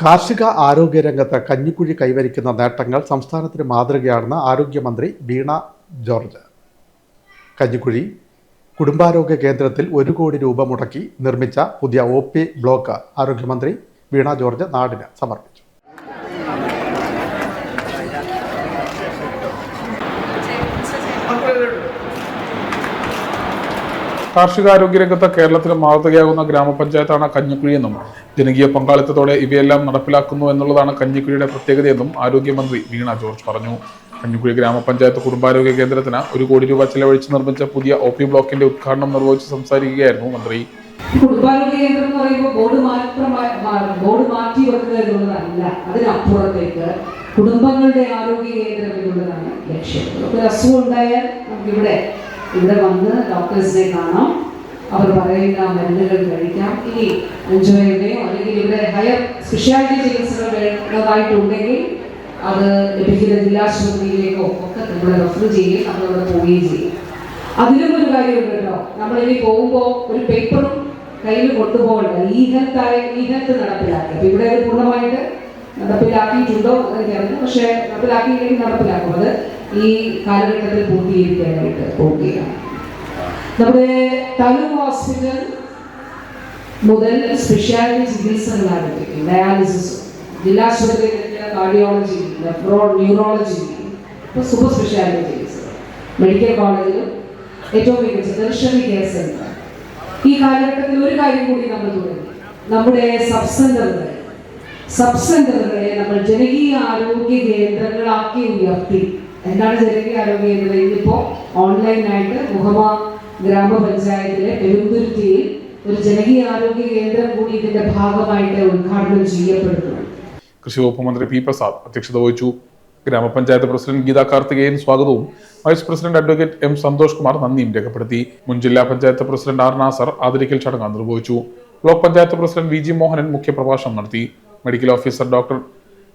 കാർഷിക ആരോഗ്യ രംഗത്ത് കഞ്ഞിക്കുഴി കൈവരിക്കുന്ന നേട്ടങ്ങൾ സംസ്ഥാനത്തിന് മാതൃകയാണെന്ന് ആരോഗ്യമന്ത്രി വീണ ജോർജ്. കഞ്ഞിക്കുഴി കുടുംബാരോഗ്യ കേന്ദ്രത്തിൽ ഒരു കോടി രൂപ മുടക്കി നിർമ്മിച്ച പുതിയ ഒ പി ബ്ലോക്ക് ആരോഗ്യമന്ത്രി വീണ ജോർജ് നാടിന് സമർപ്പിച്ചു. കാർഷികാരോഗ്യ രംഗത്ത് കേരളത്തിന് മാതൃകയാകുന്ന ഗ്രാമപഞ്ചായത്താണ് കഞ്ഞിക്കുഴിയെന്നും ജനകീയ പങ്കാളിത്തത്തോടെ ഇവയെല്ലാം നടപ്പിലാക്കുന്നു എന്നുള്ളതാണ് കഞ്ഞിക്കുഴിയുടെ പ്രത്യേകതയെന്നും ആരോഗ്യമന്ത്രി വീണ ജോർജ് പറഞ്ഞു. കഞ്ഞിക്കുഴി ഗ്രാമപഞ്ചായത്ത് കുടുംബാരോഗ്യ കേന്ദ്രത്തിന് ഒരു കോടി രൂപ ചെലവഴിച്ച് നിർമ്മിച്ച പുതിയ ഒ പി ബ്ലോക്കിന്റെ ഉദ്ഘാടനം നിർവഹിച്ച് സംസാരിക്കുകയായിരുന്നു മന്ത്രി. കേന്ദ്രം എന്ന് പറയുമ്പോൾ ബോർഡ് ബോർഡ് മാറ്റി വെക്കുക എന്നുള്ളതല്ല അതിനപ്പുറത്തേക്ക് കുടുംബങ്ങളുടെ ആരോഗ്യ കേന്ദ്രം എന്നുള്ളതാണ് ലക്ഷ്യം. ഒരു അസുഖം ഉണ്ടായാൽ നമുക്ക് ഇവിടെ വന്ന് ഡോക്ടേഴ്സിനെ കാണാം. അവർ പറയുന്ന മരുന്നുകൾ കഴിക്കാം. ഇനി എൻജോയുടെയോ അല്ലെങ്കിൽ ഇവിടെ ഹയർ സ്പെഷ്യാലിറ്റി ചികിത്സകൾ വേണ്ടതായിട്ടുണ്ടെങ്കിൽ അത് ലഭിക്കുന്ന ജില്ലാശുപത്രിയിലേക്കോ ഒക്കെ നമ്മൾ റെഫർ ചെയ്യുകയും നമ്മളവിടെ പോവുകയും ചെയ്യും. അതിലും ഒരു കാര്യമുണ്ട് കേട്ടോ. നമ്മളിനി പോകുമ്പോൾ ഒരു പേപ്പറും കയ്യിൽ കൊണ്ടുപോകണ്ട. ഈ ഹെൽത്ത് ആയ ഈ ഹെൽത്ത് നടപ്പിലാക്കി. അപ്പൊ ഇവിടെ അത് പൂർണമായിട്ട് നടപ്പിലാക്കിയിട്ടുണ്ടോ എന്നറിയാം പക്ഷെ നടപ്പിലാക്കിയില്ലെങ്കിൽ നടപ്പിലാക്കും. അത് ഈ കാലഘട്ടത്തിൽ പൂർത്തീകരിക്കാനായിട്ട് പോവുകയാണ്. നമ്മുടെ താലൂക്ക് ഹോസ്പിറ്റൽ മുതൽ സ്പെഷ്യാലിറ്റി ചികിത്സകൾ ആരംഭിക്കും ഡയാലിസിസ് ജില്ലാശുപത്രിയിലെ കാർഡിയോളജി നെഫ്രോ ന്യൂറോളജി ഇപ്പോൾ സൂപ്പർ സ്പെഷ്യാലിറ്റി ചികിത്സ മെഡിക്കൽ കോളേജിലും ഏറ്റവും മികച്ച ദർശനി കെയർ സെന്റർ ഈ കാലഘട്ടത്തിൽ ഒരു കാര്യം കൂടി നമ്മൾ തുടങ്ങി. നമ്മുടെ സബ് സെന്ററുകൾ സബ് സെന്ററുകളെ നമ്മൾ ജനകീയ ആരോഗ്യ കേന്ദ്രങ്ങളാക്കി ഉയർത്തി. എന്താണ് ജനകീയ ആരോഗ്യ കേന്ദ്രം ഇന്നിപ്പോ ഓൺലൈനായിട്ട് മുഹമ്മ ഗ്രാമപഞ്ചായത്തിലെ പെരുന്തുരുത്തിയിൽ ഒരു ജനകീയ ആരോഗ്യ കേന്ദ്രം കൂടി ഇതിന്റെ ഭാഗമായിട്ട് ഉദ്ഘാടനം ചെയ്യപ്പെടുന്നു. കൃഷി വകുപ്പ് മന്ത്രി പി പ്രസാദ് അധ്യക്ഷത വഹിച്ചു. ഗ്രാമപഞ്ചായത്ത് പ്രസിഡന്റ് ഗീതാ കാർത്തികേയൻ സ്വാഗതവും. Vice president advocate M Santhosh Kumar നന്ദിയും രേഖപ്പെടുത്തി. മുൻ ജില്ലാ പഞ്ചായത്ത് പ്രസിഡന്റ് ആർ നാസർ ആദരിക്കൽ ചടങ്ങ് നിർവഹിച്ചു. Block panchayat president V G Mohanan മുഖ്യപ്രഭാഷണം നടത്തി. Medical officer doctor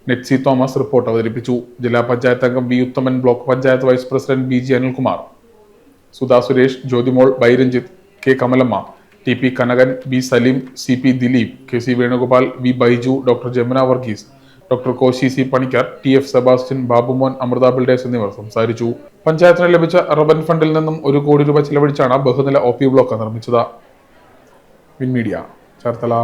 Netsy Thomas report അവതരിപ്പിച്ചു. ജില്ലാ പഞ്ചായത്ത് അംഗം V Uthaman block panchayat vice president B G Anilkumar. Sudha Suresh Jyothimol ബൈരഞ്ജിത്ത് K Kamalamma T P Kanakan B Saleem C P Dileep K C Venugopal V Baiju doctor Jamuna Varghese doctor Koshy C Panicker T F Sebastian Babumon Amrita builders എന്നിവർ സംസാരിച്ചു. പഞ്ചായത്തിന് ലഭിച്ച റബൻ ഫണ്ടിൽ നിന്നും ഒരു കോടി രൂപ ചെലവഴിച്ചാണ് ബഹുനില ഒ പി ബ്ലോക്ക് നിർമ്മിച്ചത്. വിൻമീഡിയ ചേർത്തല.